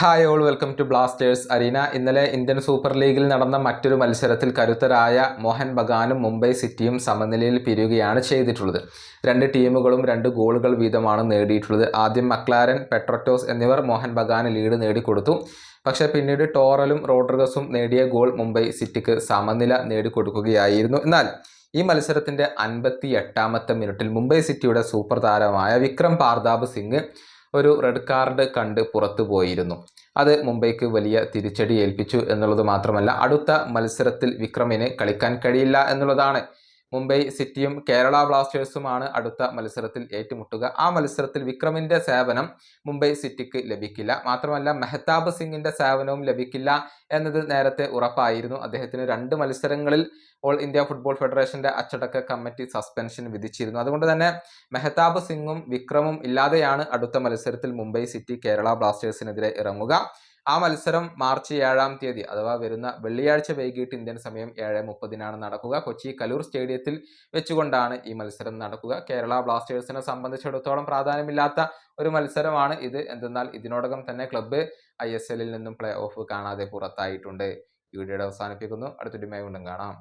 Hi all welcome to Blasters arena ഇന്നലെ Indian super ലീഗിൽ നടന്ന മറ്റൊരു മത്സരത്തിൽ കരുത്തരായ മോഹൻ ബഗാനും മുംബൈ സിറ്റിയും സമനിലയിൽ പിരിയുകയാണ് ചെയ്തിട്ടുള്ളത്. രണ്ട് ടീമുകളും രണ്ട് ഗോളുകൾ വീതമാണ് നേടിയിട്ടുള്ളത്. ആദ്യം മക്ലാരൻ പെട്രോറ്റോസ് എന്നിവർ മോഹൻ ബഗാന് ലീഡ് നേടിക്കൊടുത്തു. പക്ഷേ പിന്നീട് ടോറലും റോഡ്രിഗസും നേടിയ ഗോൾ മുംബൈ സിറ്റിക്ക് സമനില നേടിക്കൊടുക്കുകയായിരുന്നു. എന്നാൽ ഈ മത്സരത്തിന്റെ അൻപത്തി എട്ടാമത്തെ മിനിറ്റിൽ മുംബൈ സിറ്റിയുടെ സൂപ്പർ താരമായ വിക്രം പാർദാബ് സിംഗ് ഒരു റെഡ് കാർഡ് കണ്ട് പുറത്തു പോയിരുന്നു. അത് മുംബൈക്ക് വലിയ തിരിച്ചടി ഏൽപ്പിച്ചു എന്നുള്ളത് മാത്രമല്ല അടുത്ത മത്സരത്തിൽ വിക്രമിന് കളിക്കാൻ കഴിയില്ല എന്നുള്ളതാണ്. മുംബൈ സിറ്റിയും കേരള ബ്ലാസ്റ്റേഴ്സുമാണ് അടുത്ത മത്സരത്തിൽ ഏറ്റുമുട്ടുക. ആ മത്സരത്തിൽ വിക്രമിന്റെ സേവനം മുംബൈ സിറ്റിക്ക് ലഭിക്കില്ല. മാത്രമല്ല മെഹ്താബ് സിംഗിന്റെ സേവനവും ലഭിക്കില്ല എന്നത് നേരത്തെ ഉറപ്പായിരുന്നു. അദ്ദേഹത്തിന് രണ്ട് മത്സരങ്ങളിൽ ഓൾ ഇന്ത്യ ഫുട്ബോൾ ഫെഡറേഷന്റെ അച്ചടക്ക കമ്മിറ്റി സസ്പെൻഷൻ വിധിച്ചിരുന്നു. അതുകൊണ്ട് തന്നെ മെഹ്താബ് സിംഗും വിക്രമും ഇല്ലാതെയാണ് അടുത്ത മത്സരത്തിൽ മുംബൈ സിറ്റി കേരള ബ്ലാസ്റ്റേഴ്സിനെതിരെ ഇറങ്ങുക. ആ മത്സരം മാർച്ച് ഏഴാം തീയതി അഥവാ വരുന്ന വെള്ളിയാഴ്ച വൈകിട്ട് ഇന്ത്യൻ സമയം ഏഴ് മുപ്പതിനാണ് നടക്കുക. കൊച്ചി കലൂർ സ്റ്റേഡിയത്തിൽ വെച്ചുകൊണ്ടാണ് ഈ മത്സരം നടക്കുക. കേരള ബ്ലാസ്റ്റേഴ്സിനെ സംബന്ധിച്ചിടത്തോളം പ്രാധാന്യമില്ലാത്ത ഒരു മത്സരമാണ് ഇത്. എന്തെന്നാൽ ഇതിനോടകം തന്നെ ക്ലബ്ബ് ഐ എസ് എല്ലിൽ നിന്നും പ്ലേ ഓഫ് കാണാതെ പുറത്തായിട്ടുണ്ട്. വീഡിയോയുടെ അവസാനിപ്പിക്കുന്നു. അടുത്തൊരു വീണ്ടും കാണാം.